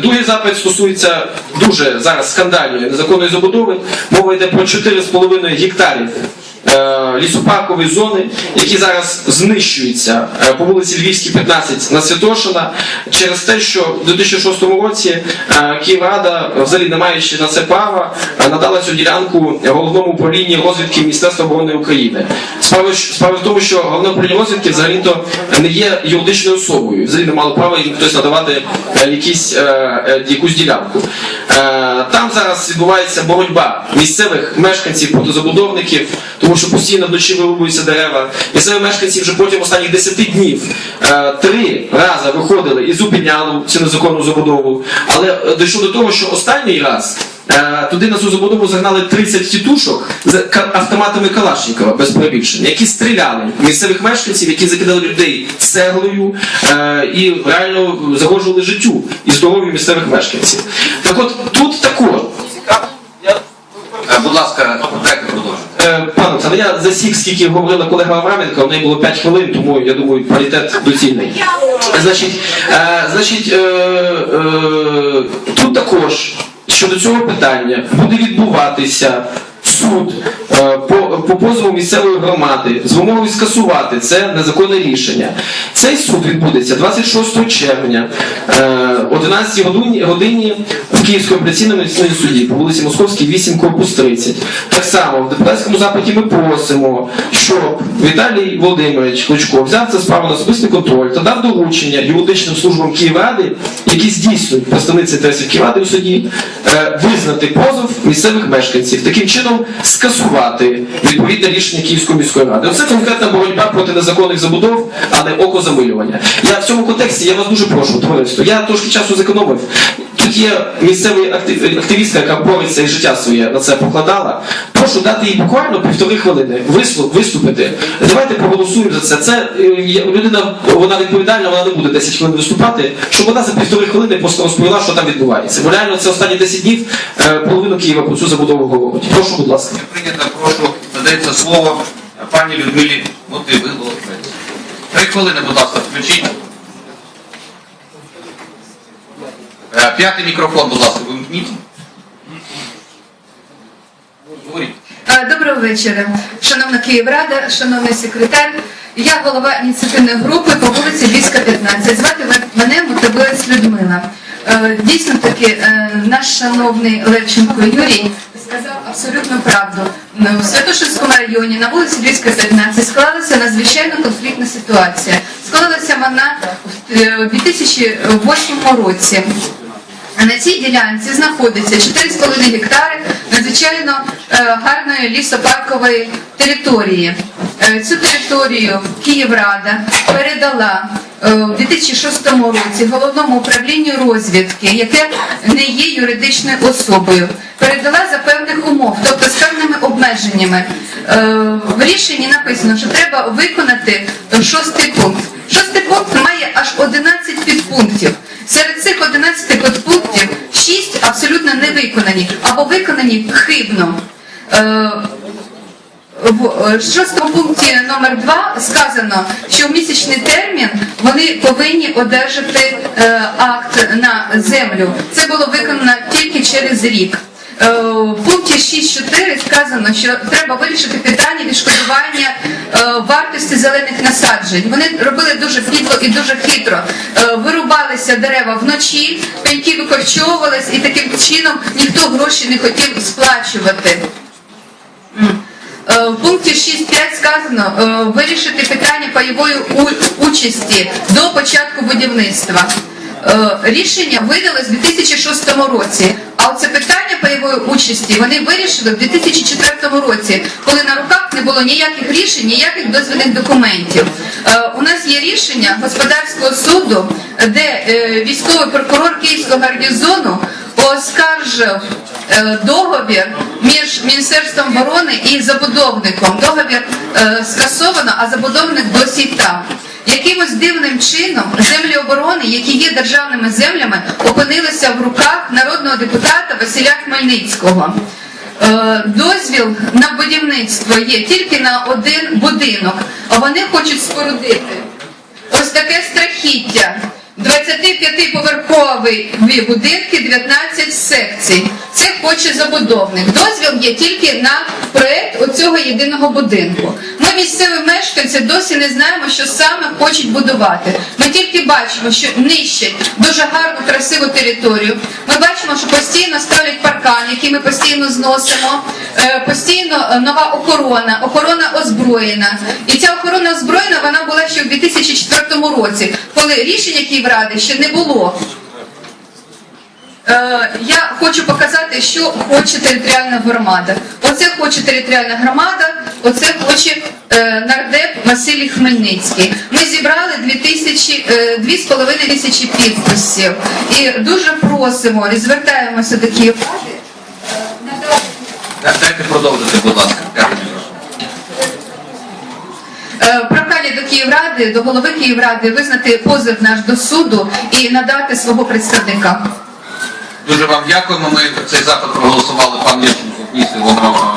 Другий запит стосується дуже зараз скандальної незаконної забудови. Мова йде про 4,5 гектарів е, лісопаркової зони, які зараз знищуються е, по вулиці Львівській, 15 на Святошина через те, що в 2006 році е, Київрада, взагалі не маючи на це права, надала цю ділянку головному управлінні розвідки Міністерства оборони України. Справа, справа в тому, що головне управління розвідки взагалі-то не є юридичною особою, взагалі не мало права їм хтось надавати якісь, якусь ділянку. Там зараз відбувається боротьба місцевих мешканців проти забудовників, тому що постійно вночі вирубуються дерева. Місцеві мешканці вже протягом останніх 10 днів е, три рази виходили і зупиняли цю незаконну забудову. Але е, дійшло до того, що останній раз. Е, Туди на цю забудову загнали 30 тітушок з автоматами Калашникова без перебільшення, які стріляли місцевих мешканців, які закидали людей цеглою і реально загрожували життю і здоров'ю місцевих мешканців. Так от тут також. Е, Будь ласка, дайте продовжити. Е, Пане Олександр, я засік, скільки говорила колега Авраменко, в неї було 5 хвилин, тому я думаю, паритет доцільний. Значить, е, значить е, е, тут також щодо цього питання буде відбуватися суд е, по, по позову місцевої громади з вимогою скасувати це незаконне рішення. Цей суд відбудеться 26 червня е, о 11 годині, в Київському апеляційному суді по вулиці Московській 8 корпус 30. Так само в депутатському запиті ми просимо, щоб Віталій Володимирович Кличко взяв це справу на особистий контроль та дав доручення юридичним службам Київради, які здійснюють представниці інтересів Київради у суді, е, визнати позов місцевих мешканців, таким чином скасувати відповідне рішення Київської міської ради. Оце конкретна боротьба проти незаконних забудов, а не окозамилювання. Я в цьому контексті я вас дуже прошу, товариство. Я трошки часу зекономив. Тут є місцевий актив- активістка, яка бореться і життя своє на це покладала. Прошу дати їй буквально півтори хвилини виступити. Давайте проголосуємо за це. Це е, людина, вона відповідальна, вона не буде 10 хвилин виступати, щоб вона за півтори хвилини просто розповіла, що там відбувається. Бо реально це останні 10 днів е, половину Києва про цю забудову говорить. Прошу, будь ласка. Прийнято, прошу, надається слово пані Людмилі Мотивило. Три хвилини, будь ласка, включіть. Е, П'ятий мікрофон, будь ласка, вимкніть. Е, Доброго вечора, шановна Київрада, шановний секретар. Я голова ініціативної групи по вулиці Львівська, 15. Звати мене Мотивилась Людмила. Е, Дійсно таки, наш шановний Левченко Юрій сказав абсолютну правду. В Святошинському районі на вулиці Львівська, 15 склалася надзвичайно конфліктна ситуація. Склалася вона в е, 2008 році. На цій ділянці знаходиться 4,5 гектари надзвичайно е, гарної лісопаркової території. Е, Цю територію Київрада передала у 2006 році головному управлінню розвідки, яке не є юридичною особою. Передала за певних умов, тобто з певними обмеженнями. Е, В рішенні написано, що треба виконати шостий пункт. Шостий пункт має аж 11 підпунктів. Серед цих 11 підпунктів 6 абсолютно не виконані або виконані хибно. Е, в е, шостому пункті номер 2 сказано, що в місячний термін вони повинні одержати акт на землю. Це було виконано тільки через рік. Е, В пункті 6.4 сказано, що треба вирішити питання відшкодування е, вартості зелених насаджень. Вони робили дуже підло і дуже хитро. Е, Вирубалися дерева вночі, пеньки викорчовувались, і таким чином ніхто гроші не хотів сплачувати. В пункті 6.5 сказано вирішити питання пайової участі до початку будівництва. Рішення видалось у 2006 році, а оце питання пайової участі вони вирішили в 2004 році, коли на руках не було ніяких рішень, ніяких дозвільних документів. Е, У нас є рішення господарського суду, де е, військовий прокурор Київського гарнізону оскаржив е, договір між Міністерством оборони і забудовником. Договір скасовано, а забудовник досі там. Якимось дивним чином землі оборони, які є державними землями, опинилися в руках народного депутата Василя Хмельницького. Е, Дозвіл на будівництво є тільки на один будинок, а вони хочуть спорудити ось таке страхіття. 25-поверхові будинки, 19 секцій. Це хоче забудовник. Дозвіл є тільки на проєкт оцього єдиного будинку. Ми місцеві мешканці досі не знаємо, що саме хочуть будувати. Ми тільки бачимо, що нищать дуже гарну, красиву територію. Ми бачимо, що постійно ставлять паркан, який ми постійно зносимо. Е, Постійно е, нова охорона, охорона озброєна. І ця охорона озброєна вона була ще в 2004 році, коли рішення Київради ще не було. Е, Я хочу показати, що хоче територіальна громада. Оце хоче територіальна громада, оце хоче е, нардеп Василій Хмельницький. Ми зібрали 2000, е, 2,5 тисячі підписів і дуже просимо і звертаємося до е, Дайте продовжити, будь ласка. Е, Прохання до Київради, до голови Київради визнати позов наш до суду і надати свого представника. Дуже вам дякуємо. Ми цей запит проголосували пан Євченко вніс його на